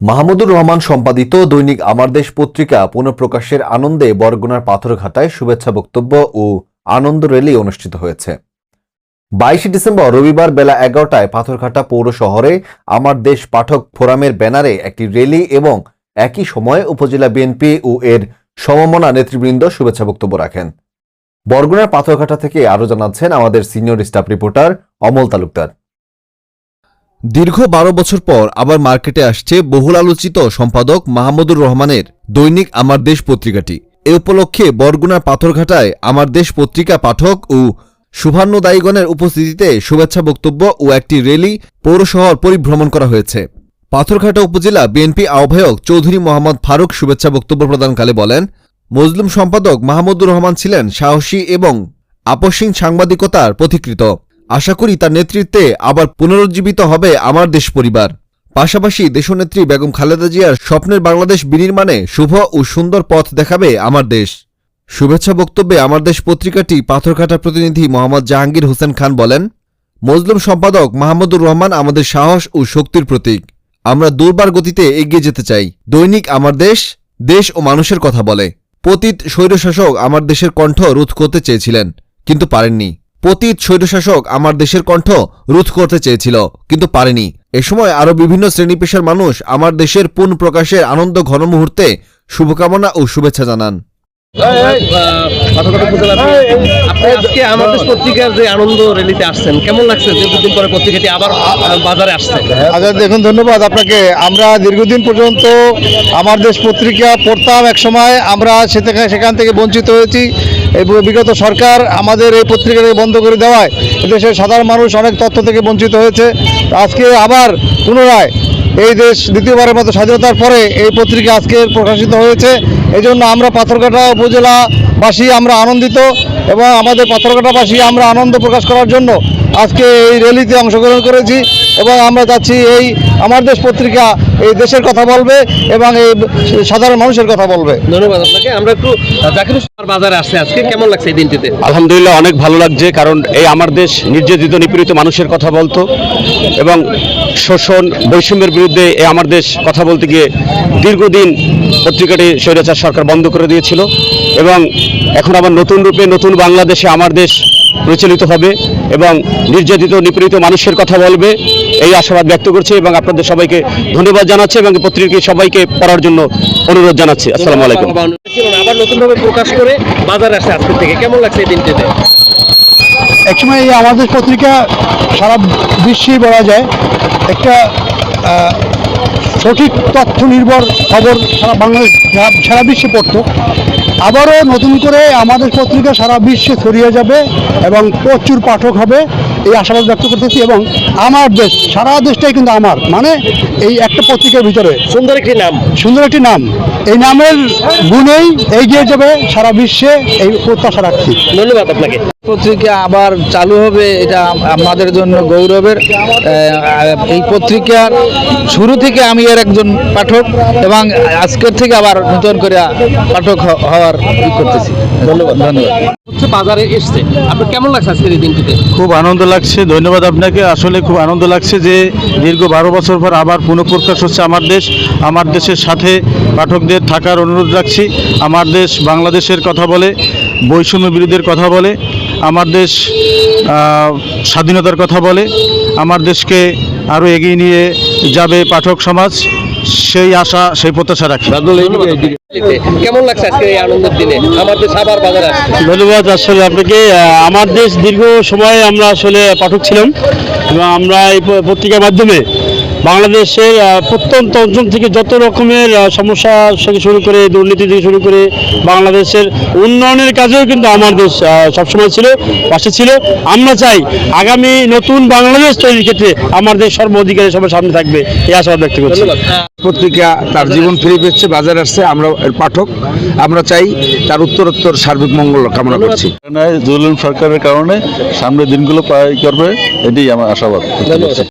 মাহমুদুর রহমান সম্পাদিত দৈনিক আমার দেশ পত্রিকা পুনঃপ্রকাশের আনন্দে বরগুনার পাথরঘাটায় শুভেচ্ছা বক্তব্য ও আনন্দ র্যালি অনুষ্ঠিত হয়েছে। বাইশে ডিসেম্বর রবিবার বেলা এগারোটায় পাথরঘাটা পৌর শহরে আমার দেশ পাঠক ফোরামের ব্যানারে একটি র্যালি এবং একই সময়ে উপজেলা বিএনপি ও এর সমমনা নেতৃবৃন্দ শুভেচ্ছা বক্তব্য রাখেন। বরগুনার পাথরঘাটা থেকে আরও জানাচ্ছেন আমাদের senior staff reporter Amal Talukdar. দীর্ঘ বারো বছর পর আবার মার্কেটে আসছে বহুল আলোচিত সম্পাদক মাহমুদুর রহমানের দৈনিক আমার দেশ পত্রিকাটি। এ উপলক্ষে বরগুনার পাথরঘাটায় আমার দেশ পত্রিকা পাঠক ও শুভান্নদায়ীগণের উপস্থিতিতে শুভেচ্ছা বক্তব্য ও একটি র্যালি পৌরশহর পরিভ্রমণ করা হয়েছে। পাথরঘাটা উপজেলা বিএনপি আহ্বায়ক চৌধুরী মোহাম্মদ ফারুক শুভেচ্ছা বক্তব্য প্রদানকালে বলেন মজলুম সম্পাদক মাহমুদুর রহমান ছিলেন সাহসী এবং আপসীন সাংবাদিকতার পথিকৃত আশা করি তার নেতৃত্বে আবার পুনরুজ্জীবিত হবে আমার দেশ পরিবার। পাশাপাশি দেশনেত্রী বেগম খালেদা জিয়ার স্বপ্নের বাংলাদেশ বিনির্মাণে শুভ ও সুন্দর পথ দেখাবে আমার দেশ। শুভেচ্ছা বক্তব্যে আমার দেশ পত্রিকাটি পাথরঘাটা প্রতিনিধি মোহাম্মদ জাহাঙ্গীর হোসেন খান বলেন, মজলুম সম্পাদক মাহমুদুর রহমান আমাদের সাহস ও শক্তির প্রতীক। আমরা দুর্বার গতিতে এগিয়ে যেতে চাই। দৈনিক আমার দেশ দেশ ও মানুষের কথা বলে। পতিত স্বৈরশাসক আমার দেশের কণ্ঠ রোধ করতে চেয়েছিলেন, কিন্তু পারেননি। পতিত স্বৈরশাসক আমার দেশের কণ্ঠ রোধ করতে চেয়েছিল, কিন্তু পারেনি। এ সময় আরও বিভিন্ন শ্রেণি পেশার মানুষ আমার দেশের পুন প্রকাশের আনন্দ ঘন মুহূর্তে শুভকামনা ও শুভেচ্ছা জানান। আজকে আমাদের পত্রিকার যে আনন্দ র্যালিতে আসছেন কেমন লাগছে? দীর্ঘদিন পরে পত্রিকাটি আবার বাজারে আসছে। আচ্ছা দেখুন ধন্যবাদ আপনাকে। আমরা দীর্ঘদিন পর্যন্ত আমার দেশ পত্রিকা পড়তাম এক সময়। আমরা সে থেকে- সেখান থেকে বঞ্চিত হয়েছি। এবং বিগত সরকার আমাদের এই পত্রিকাকে বন্ধ করে দেওয়ায় দেশের সাধারণ মানুষ অনেক তথ্য থেকে বঞ্চিত হয়েছে। আজকে আবার পুনরায় এই দেশ দ্বিতীয়বারের মতো স্বাধীনতার পরে এই পত্রিকা আজকে প্রকাশিত হয়েছে। এই জন্য আমরা পাথরঘাটা উপজেলাবাসী আমরা আনন্দিত এবং আমাদের পাথরঘাটাবাসী আমরা আনন্দ প্রকাশ করার জন্য আজকে এই র্যালিতে অংশগ্রহণ করেছি এবং আমরা চাচ্ছি এই আমার দেশ পত্রিকা এই দেশের কথা বলবে এবং এই সাধারণ মানুষের কথা বলবে। ধন্যবাদ আপনাকে। আমরা একটু জাকির বাজারে আসছে আজকে। কেমন লাগছে এই দিনটিতে? আলহামদুলিল্লাহ অনেক ভালো লাগছে কারণ এই আমার দেশ নির্যাতিত নিপীড়িত মানুষের কথা বলতো এবং শোষণ বৈষম্যের বিরুদ্ধে এই আমার দেশ কথা বলতে গিয়ে দীর্ঘদিন পত্রিকাটি স্বৈরাচার সরকার বন্ধ করে দিয়েছিল এবং এখন আবার নতুন রূপে নতুন বাংলাদেশে আমার দেশ প্রচলিত হবে এবং নির্যাতিত নিপীড়িত মানুষের কথা বলবে এই আশাবাদ ব্যক্ত করছে এবং আপনাদের সবাইকে ধন্যবাদ জানাচ্ছে এবং পত্রিকাকে সবাইকে পড়ার জন্য অনুরোধ জানাচ্ছি। আসসালামু আলাইকুম। আবার নতুনভাবে প্রকাশ করে বাজারে আসছে আজকে থেকে কেমন লাগছে এই দিনটিতে? একসময় এই আমাদের পত্রিকা সারা বিশ্বেই বলা যায় একটা সঠিক তথ্য নির্ভর খবর সারা বাংলাদেশ সারা- বিশ্বে পড়তো। আবারও নতুন করে আমাদের পত্রিকা সারা বিশ্বে ছড়িয়ে যাবে এবং প্রচুর পাঠক হবে এই আশাবাদ ব্যক্ত করতেছি এবং আমার দেশ সারা দেশটাই কিন্তু আমার। মানে এই একটা পত্রিকার ভিতরে। সুন্দর একটি নাম। সুন্দর একটি নাম। এই নামের গুণেই এগিয়ে যাবে সারা বিশ্বে এই প্রত্যাশা রাখছি। ধন্যবাদ আপনাকে। পত্রিকা আবার চালু হবে এটা আম- আমাদের জন্য গৌরবের। এই পত্রিকার শুরু থেকে আমি এর একজন পাঠক এবং আজকের থেকে আবার নতুন করে পাঠক হ- হওয়ার ই করতেছি। ধন্যবাদ। ধন্যবাদ। হচ্ছে বাজারে এসছে। আপনার কেমন লাগছে আজকের এই দিনটিতে? খুব আনন্দ লাগছে ধন্যবাদ আপনাকে। আসলে খুব আনন্দ লাগছে যে দীর্ঘ বারো বছর পর আবার পুনঃপ্রকাশ হচ্ছে আমার দেশ। আমার দেশের সাথে পাঠকদের থাকার অনুরোধ রাখছি। আমার দেশ বাংলাদেশের কথা বলে বৈষম্য বিরোধের কথা বলে। আমার দেশ স্বাধীনতার কথা বলে আমার দেশকে আরও এগিয়ে নিয়ে যাবে পাঠক সমাজ সেই আশা সেই প্রত্যাশা রাখি। ধন্যবাদ কেমন লাগছে আজকে এই আনন্দের দিনে? আমার দেশ আবার ধন্যবাদ আসলে আপনাকে আমার দেশ দীর্ঘ সময় আমরা আসলে পাঠক ছিলাম এবং আমরা এই প- পত্রিকার মাধ্যমে বাংলাদেশের প্রত্যন্ত অঞ্চল থেকে যত রকমের সমস্যা থেকে শুরু করে দুর্নীতি থেকে শুরু করে বাংলাদেশের উন্নয়নের কাজেও কিন্তু আমার দেশ সবসময় ছিল পাশে ছিল। আমরা চাই আগামী নতুন বাংলাদেশ তৈরির ক্ষেত্রে আমার দেশ সর্ব অধিকারী সবার সামনে থাকবে এই আশাবাদ ব্যক্ত করছি। পত্রিকা তার জীবন ফিরে পেয়েছে বাজারে আসছে আমরা এর পাঠক। আমরা চাই তার উত্তরোত্তর সার্বিক মঙ্গল কামনা করছি। সরকারের কারণে সামনের দিনগুলো পাই করবে এটাই আমার আশাবাদ।